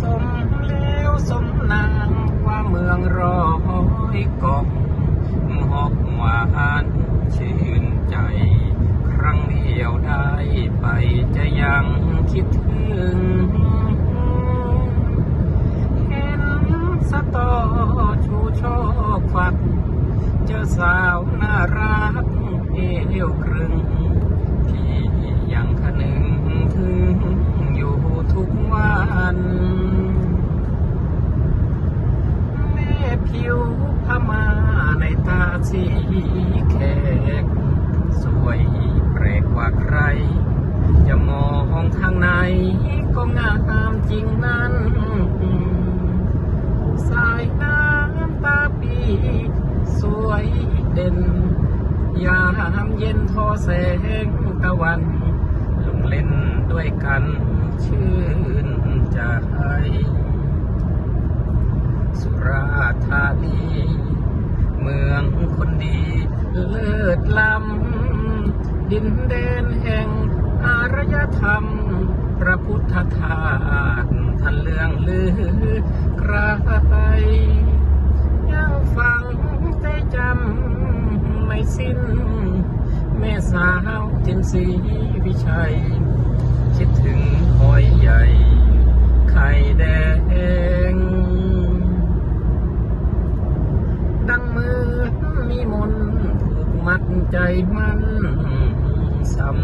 สมแล้วสมนางว่าเมืองรอยกอกหอกหวานชื่นใจ ครั้งเดียวได้ไปจะยังคิดถึง เห็นสตอชูชอควักเจอสาวน่ารักเอวครึ่ง จริงนั้น สายน้ำตาปี สวยเด่น ยามเย็นทอแสงตะวันลงเล่นด้วยกันชื่นใจสุราธานีเมืองคนดี เลิศล้ำดินแดนแห่งอารยธรรม พระพุทธธาตุท่า ลื่องลือกรยังฟังใจจำไม่สิ้น แม่สาวทินสีวิชัย คิดถึงหอยใหญ่ ไข่แดง ดังมือมีมนต์ผูกมัดใจมันสัม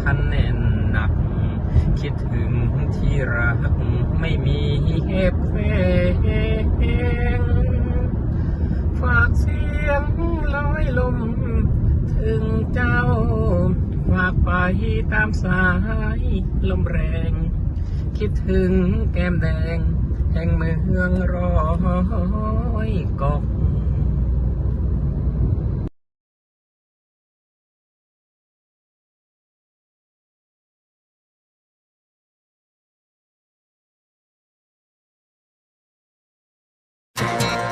พันแน่นหนัก คิดถึงที่รักไม่มีเหตุแฝงฝากเสียงลอยลม ถึงเจ้าฝากไปตามสายลมแรง คิดถึงแก้มแดง แห่งเมืองร้อยกอก เ